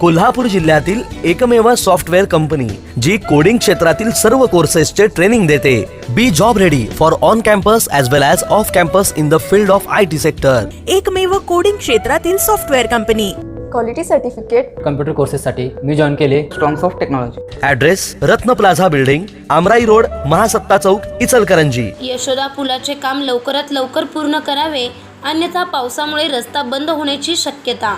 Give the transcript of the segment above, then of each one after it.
कोल्हापूर जिल्ह्यातील एकमेव software company जी coding क्षेत्रातील सर्व कोर्सेसचे ट्रेनिंग देते. Be job ready for on campus as well as off campus in the field of I T sector एकमेव coding क्षेत्रातील software company. Quality certificate computer कोर्सेससाठी मी join केले. Strongs of technology address Ratna plaza building Amrai road Mahasatta chowk Ichalkaranji. Yashoda पुलाचे काम लवकरात लवकर पूर्ण करावे अन्यथा पावसामुळे रस्ता बंद होण्याची शक्यता.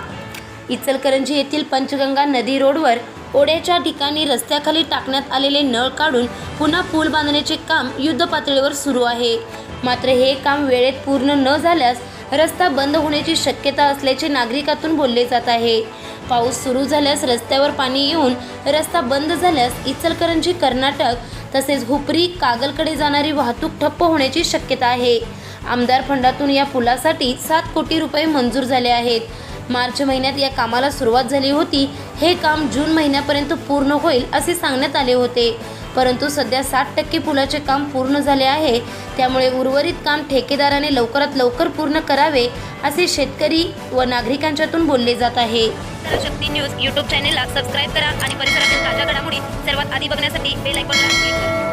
इचलकरंजी येथील पंचगंगा नदी रोडवर ओढ्याच्या ठिकाणी रस्त्याखाली टाकण्यात आलेले नळ काढून पुन्हा पूल बांधण्याचे काम युद्धपातळीवर सुरू आहे. मात्र हे काम वेळेत पूर्ण न झाल्यास रस्ता बंद होण्याची शक्यता असल्याचे नागरिकातून बोलले जात आहे. पाऊस सुरू झाल्यास रस्त्यावर पाणी येऊन रस्ता बंद झाल्यास इचलकरंजी कर्नाटक तसेच हुपरी कागलकडे जाणारी वाहतूक ठप्प होण्याची शक्यता आहे. आमदार फंडातून या पुलासाठी सात कोटी रुपये मंजूर झाले आहेत. मार्च महिन्यात या कामाला सुरुवात झाली होती. हे काम जून महिन्यापर्यंत पूर्ण होईल असे सांगण्यात आले होते. परंतु सध्या साठ टक्के पुलाचे काम पूर्ण झाले आहे. त्यामुळे उर्वरित काम ठेकेदाराने लवकरात लवकर पूर्ण करावे असे शेतकरी व नागरिकांच्यातून बोलले जात आहे. शक्ती न्यूज यूट्यूब चॅनेलला सबस्क्राईब करा आणि परिसर